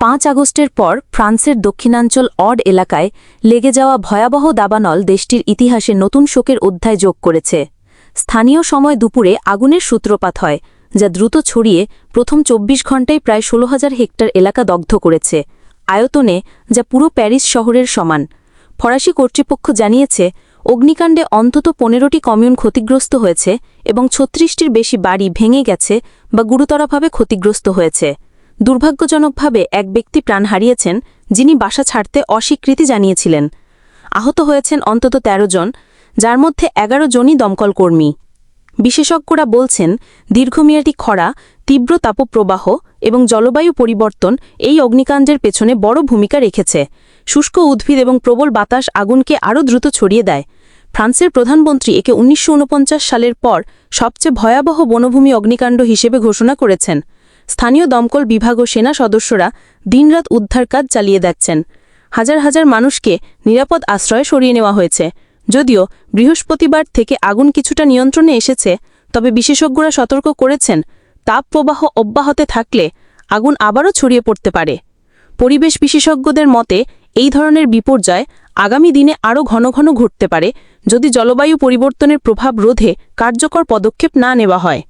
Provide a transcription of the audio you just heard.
পাঁচ আগস্টের পর ফ্রান্সের দক্ষিণাঞ্চল অড এলাকায় লেগে যাওয়া ভয়াবহ দাবানল দেশটির ইতিহাসে নতুন শোকের অধ্যায় যোগ করেছে। স্থানীয় সময় দুপুরে আগুনের সূত্রপাত হয়, যা দ্রুত ছড়িয়ে প্রথম চব্বিশ ঘণ্টায় প্রায় ষোলো হাজার হেক্টর এলাকা দগ্ধ করেছে। আয়তনে যা পুরো প্যারিস শহরের সমান। ফরাসি কর্তৃপক্ষ জানিয়েছে, অগ্নিকাণ্ডে অন্তত পনেরোটি কমিউন ক্ষতিগ্রস্ত হয়েছে এবং ছত্রিশটির বেশি বাড়ি ভেঙে গেছে বা গুরুতরভাবে ক্ষতিগ্রস্ত হয়েছে। দুর্ভাগ্যজনকভাবে এক ব্যক্তি প্রাণ হারিয়েছেন, যিনি বাসা ছাড়তে অস্বীকৃতি জানিয়েছিলেন। আহত হয়েছেন অন্তত ১৩ জন, যার মধ্যে এগারো জনই দমকল কর্মী। বিশেষজ্ঞরা বলছেন, দীর্ঘমেয়াদী খরা, তীব্র তাপপ্রবাহ এবং জলবায়ু পরিবর্তন এই অগ্নিকাণ্ডের পেছনে বড় ভূমিকা রেখেছে। শুষ্ক উদ্ভিদ এবং প্রবল বাতাস আগুনকে আরও দ্রুত ছড়িয়ে দেয়। ফ্রান্সের প্রধানমন্ত্রী একে উনিশশো ঊনপঞ্চাশ সালের পর সবচেয়ে ভয়াবহ বনভূমি অগ্নিকাণ্ড হিসেবে ঘোষণা করেছেন। স্থানীয় দমকল বিভাগ ও সেনা সদস্যরা দিনরাত উদ্ধার কাজ চালিয়ে যাচ্ছেন। হাজার হাজার মানুষকে নিরাপদ আশ্রয়ে সরিয়ে নেওয়া হয়েছে। যদিও বৃহস্পতিবার থেকে আগুন কিছুটা নিয়ন্ত্রণে এসেছে, তবে বিশেষজ্ঞরা সতর্ক করেছেন তাপপ্রবাহ অব্যাহতে থাকলে আগুন আবারও ছড়িয়ে পড়তে পারে। পরিবেশ বিশেষজ্ঞদের মতে, এই ধরনের বিপর্যয় আগামী দিনে আরও ঘন ঘন ঘটতে পারে যদি জলবায়ু পরিবর্তনের প্রভাব রোধে কার্যকর পদক্ষেপ না নেওয়া হয়।